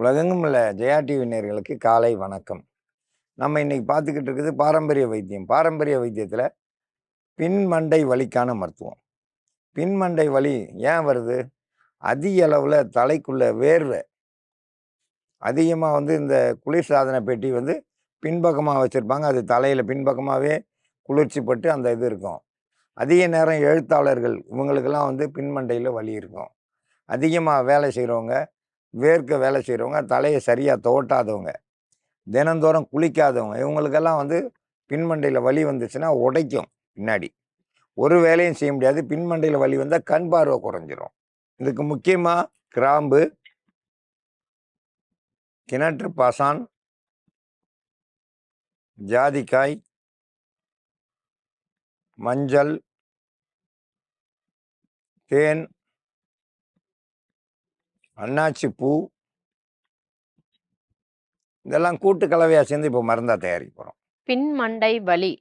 உலகெங்கும் உள்ள ஜெயா டிவி நேர்களுக்கு காலை வணக்கம். நம்ம இன்னைக்கு பார்த்துக்கிட்டு இருக்குது பாரம்பரிய வைத்தியம். பாரம்பரிய வைத்தியத்தில் பின்மண்டை வலிக்கான மருத்துவம். பின்மண்டை வலி ஏன் வருது? அதிக அளவில் தலைக்குள்ள வேர்வை. அதிகமாக வந்து இந்த குளிர்சாதன பெட்டி வந்து பின்பக்கமாக வச்சுருப்பாங்க. அது தலையில் பின்பக்கமாகவே குளிர்ச்சி பட்டு அந்த இது இருக்கும். அதிக நேரம் எழுத்தாளர்கள் இவங்களுக்கெல்லாம் வந்து பின்மண்டையில் வலி இருக்கும். அதிகமாக வேலை செய்கிறவங்க வேர்க்க வேலை செய்கிறவங்க தலையை சரியாக துவட்டாதவங்க தினந்தோறும் குளிக்காதவங்க இவங்களுக்கெல்லாம் வந்து பின்மண்டையில் வலி வந்துச்சுன்னா உடைக்கும் பின்னாடி. ஒரு வேலையும் செய்ய முடியாது பின்மண்டையில் வலி வந்தால் கண் பார்வை குறைஞ்சிரும். இதுக்கு முக்கியமாக கிராம்பு கிணற்று பாசான் ஜாதிக்காய் மஞ்சள் தேன் அன்னாச்சி பூ. இதெல்லாம் கூட்டு கலவையாக சேர்ந்து இப்போ மருந்தாக தயாரிக்க போகிறோம் பின்மண்டை வலி.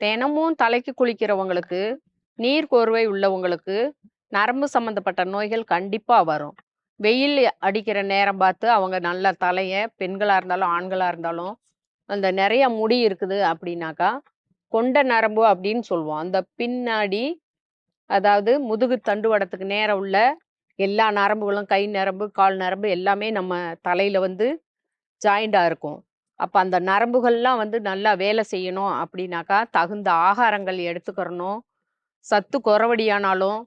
தினமும் தலைக்கு குளிக்கிறவங்களுக்கு நீர் கோர்வை உள்ளவங்களுக்கு நரம்பு சம்பந்தப்பட்ட நோய்கள் கண்டிப்பா வரும். வெயில் அடிக்கிற நேரம் பார்த்து அவங்க நல்ல தலையை பெண்களா இருந்தாலும் ஆண்களா இருந்தாலும் அந்த நிறைய முடி இருக்குது அப்படின்னாக்கா கொண்ட நரம்பு அப்படின்னு சொல்லுவோம். அந்த பின்னாடி அதாவது முதுகு தண்டுவடத்துக்கு நேரம் உள்ள எல்லா நரம்புகளும் கை நரம்பு கால் நரம்பு எல்லாமே நம்ம தலையில் வந்து ஜாயிண்டாக இருக்கும். அப்போ அந்த நரம்புகள்லாம் வந்து நல்லா வேலை செய்யணும் அப்படின்னாக்கா தகுந்த ஆகாரங்கள் எடுத்துக்கிறணும். சத்து குறவடியானாலும்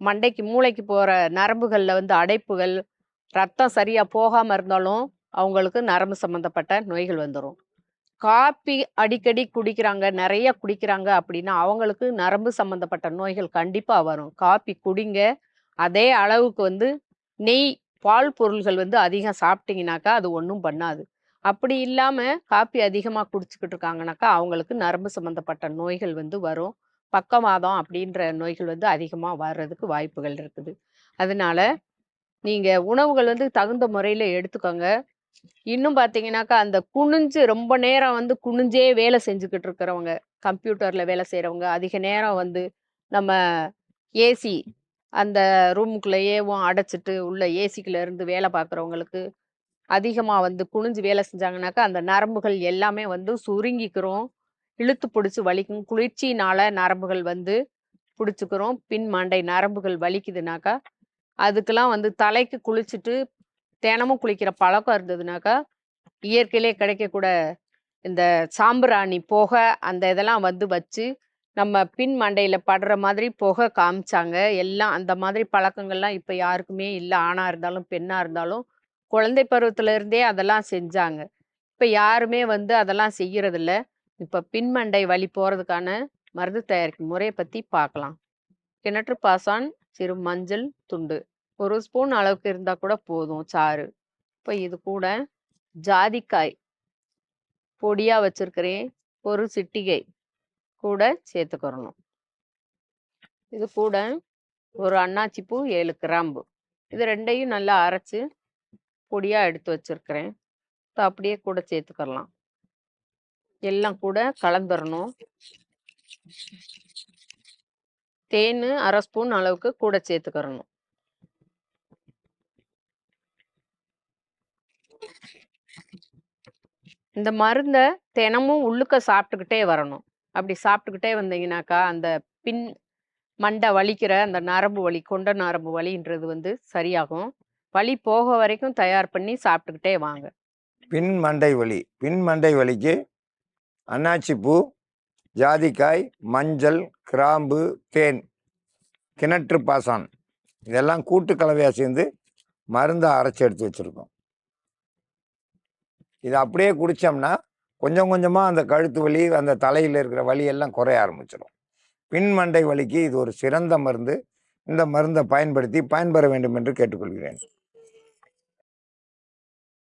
மண்டைக்கு மூளைக்கு போகிற நரம்புகளில் வந்து அடைப்புகள் ரத்தம் சரியாக போகாமல் இருந்தாலும் அவங்களுக்கு நரம்பு சம்மந்தப்பட்ட நோய்கள் வந்துடும் காப்பி அடிக்கடி குடிக்கிறாங்க நிறைய குடிக்கிறாங்க அப்படின்னா அவங்களுக்கு நரம்பு சம்மந்தப்பட்ட நோய்கள் கண்டிப்பாக வரும். காப்பி குடிங்க அதே அளவுக்கு வந்து நெய் பால் பொருள்கள் வந்து அதிகம் சாப்பிட்டீங்கனாக்கா அது ஒன்றும் பண்ணாது. அப்படி இல்லாமல் காப்பி அதிகமாக குடிச்சுக்கிட்டு இருக்காங்கனாக்கா அவங்களுக்கு நரம்பு சம்மந்தப்பட்ட நோய்கள் வந்து வரும். பக்கவாதம் அப்படின்ற நோய்கள் வந்து அதிகமாக வர்றதுக்கு வாய்ப்புகள் இருக்குது. அதனால நீங்கள் உணவுகள் வந்து தகுந்த முறையில் எடுத்துக்கோங்க. இன்னும் பார்த்தீங்கன்னாக்கா அந்த குனிஞ்சு ரொம்ப நேரம் வந்து குனிஞ்சே வேலை செஞ்சுக்கிட்டு இருக்கிறவங்க கம்ப்யூட்டரில் வேலை செய்கிறவங்க அதிக நேரம் வந்து நம்ம ஏசி அந்த ரூமுக்குள்ளேயேவும் அடைச்சிட்டு உள்ள ஏசிக்குள்ள இருந்து வேலை பார்க்குறவங்களுக்கு அதிகமாக வந்து குனிஞ்சு வேலை செஞ்சாங்கனாக்கா அந்த நரம்புகள் எல்லாமே வந்து சுருங்கிக்கிறோம். இழுத்து பிடிச்சி வலிக்கும். குளிர்ச்சியினால நரம்புகள் வந்து பிடிச்சிக்கிறோம். பின் மண்டை நரம்புகள் வலிக்குதுனாக்கா அதுக்கெல்லாம் வந்து தலைக்கு குளிச்சுட்டு தினமும் குளிக்கிற பழக்கம் இருந்ததுனாக்கா இயற்கையிலே கிடைக்கக்கூட இந்த சாம்பிராணி புகை அந்த இதெல்லாம் வந்து வச்சு நம்ம பின் மண்டையில் படுற மாதிரி புகை காமிச்சாங்க. எல்லாம் அந்த மாதிரி பழக்கங்கள்லாம் இப்போ யாருக்குமே இல்லை. ஆணாக இருந்தாலும் பெண்ணாக இருந்தாலும் குழந்தை பருவத்திலேருந்தே அதெல்லாம் செஞ்சாங்க. இப்போ யாருமே வந்து அதெல்லாம் செய்கிறதில்ல இப்போ பின்மண்டை வழி போகிறதுக்கான மருந்து தயாரிக்கும் முறையை பற்றி பார்க்கலாம். கிணற்று பாசான் சிறு மஞ்சள் துண்டு. ஒரு ஸ்பூன் அளவுக்கு இருந்தால் கூட போதும். சாறு. இப்போ இது கூட ஜாதிக்காய். பொடியாக வச்சுருக்கிறேன். ஒரு சிட்டிகை. கூட சேர்த்துக்கிறணும். இது கூட ஒரு அன்னாச்சி பூ ஏழு கிராம்பு இது ரெண்டையும் நல்லா அரைச்சு பொடியாக எடுத்து வச்சிருக்கிறேன். இப்போ அப்படியே கூட சேர்த்துக்கலாம் எல்லாம் கூட கலந்துடணும் தேன் அரை ஸ்பூன் அளவுக்கு கூட சேர்த்துக்கிறணும். இந்த மருந்தை தினமும் உள்ளுக்க சாப்பிட்டுக்கிட்டே வரணும். அப்படி சாப்பிட்டுக்கிட்டே வந்தீங்கன்னாக்கா அந்த பின் மண்டை வலிக்கிற அந்த நரம்பு வலி கொண்ட நரம்பு வலின்றது வந்து சரியாகும். வலி போக வரைக்கும் தயார் பண்ணி சாப்பிட்டுக்கிட்டே வாங்க. பின் மண்டை வலி. பின் மண்டை வலிக்கு அன்னாச்சி பூ ஜாதிக்காய் மஞ்சள் கிராம்பு தேன் கிணற்று பாசான் இதெல்லாம் கூட்டு கலவையாக சேர்ந்து மருந்தை அரைச்சி எடுத்து வச்சுருக்கோம். இதை அப்படியே குடித்தோம்னா கொஞ்சம் கொஞ்சமாக அந்த கழுத்து வலி அந்த தலையில் இருக்கிற வலியெல்லாம் குறைய ஆரம்பிச்சிடும் பின்மண்டை வலிக்கு இது ஒரு சிறந்த மருந்து. இந்த மருந்தை பயன்படுத்தி பயன்பெற வேண்டும் என்று கேட்டுக்கொள்கிறேன்.